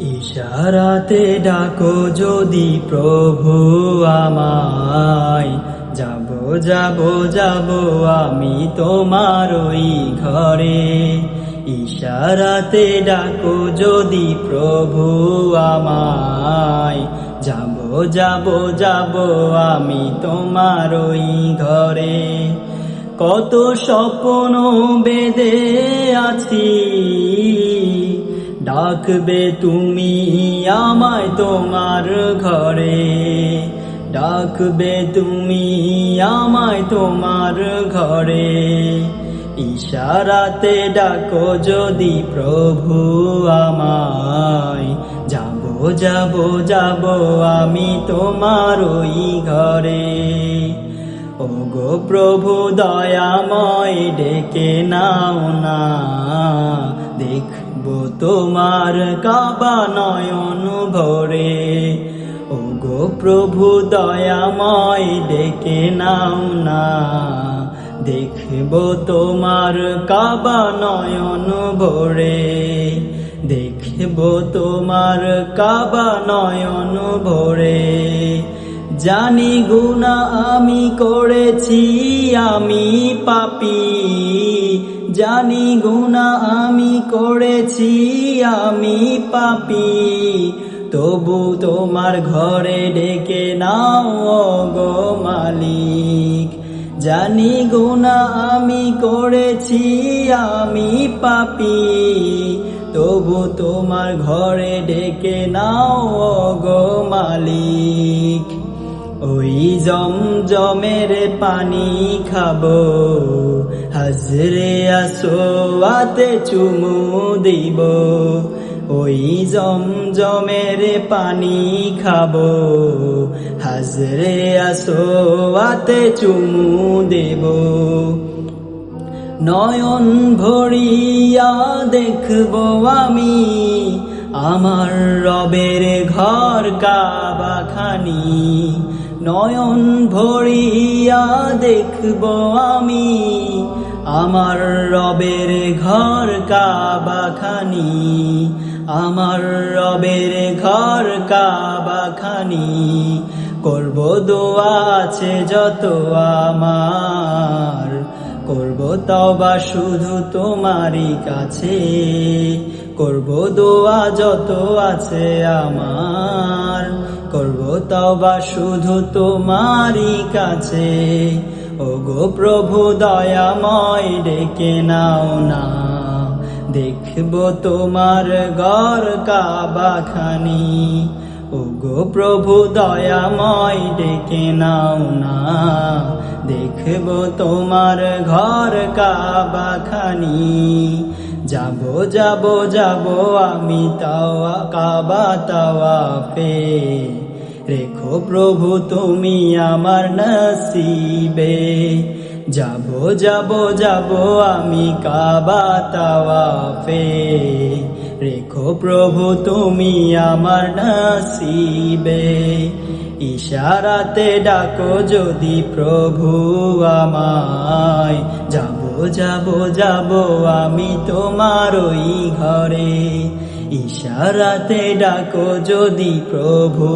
ইশারাতে ডাকো যদি প্রভু আমায়। যাব যাব যাব আমি তোমার ওই ঘরে। ইশারাতে ডাকো যদি প্রভু আমায়। যাব যাব যাব আমি তোমার ওই ঘরে। কত স্বপ্ন বেদে আছি। ডাকবে তুমি আমায় তোমার ঘরে। ডাকবে তুমি আমায় তোমার ঘরে। ইশারাতে ডাকো যদি প্রভু আমায়। যাব যাব যাব আমি তোমার ওই ঘরে। ও গো প্রভু দয়াময়, ডেকে নাও না। দেখব তোমার কাবা নয়ন ভরে। ও গো প্রভু, দয়াময়, ডেকে নাও না। দেখব তোমার কাবা নয়ন ভরে। দেখব তোমার কাবা নয়ন ভরে। জানি গুণা আমি করেছি, আমি পাপি। জানি গুণা করেছি আমি পাপি, তবু তোমার ঘরে ডেকে নাও গো মালিক। জানি গুণা আমি করেছি আমি পাপি, তবু তোমার ঘরে ডেকে নাও গো মালিক। ওই জম জমজমের পানি খাব হাজরে আসোয়াতে চুমু দিব। ওই জমজমের পানি খাব। হাজরে আসোয়াতে চুমু দেব। নয়ন ভরিয়া দেখব আমি, আমার রবের ঘর কাবাখানি। নয়ন ভরিয়া দেখব আমি আমার রবের ঘর কাবাখানি, আমার রবের ঘর কাবাখানি। করব দোয়া আছে যত আমার, করব তবা শুধু তোমারই কাছে। করব দোয়া যত আছে আমার করব তবা শুধু তোমারই কাছে। ও গো প্রভু, দয়াময় ডেকে নাও না। দেখব তোমার গর কাবাখানি। ও গো প্রভু, দয়াময় ডেকে নাও না। দেখব তোমার ঘর কাবাখানি। যাব যাব যাব আমি তাওয়া, কাবা তাওয়া পে রেখো প্রভু তুমি আমার নসিবে। যাব যাব যাব আমি কাবা তাওয়াফে। রেখো প্রভু, তুমি আমার নসিবে। ইশারাতে ডাকো যদি প্রভু আমায়। যাব যাব যাব আমি তোমার ওই ঘরে। ইশারাতে ডাকো যদি প্রভু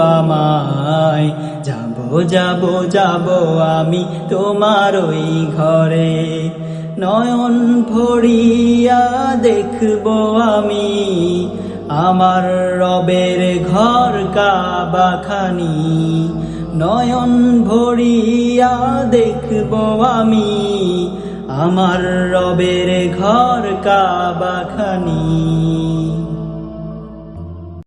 আমায়। যাব যাব যাব আমি তোমার ওই ঘরে। নয়ন ভরিয়া দেখব আমি আমার রবের ঘর কাবাখানি। নয়ন ভরিয়া দেখব আমি আমার রবের ঘর কাবাখানি।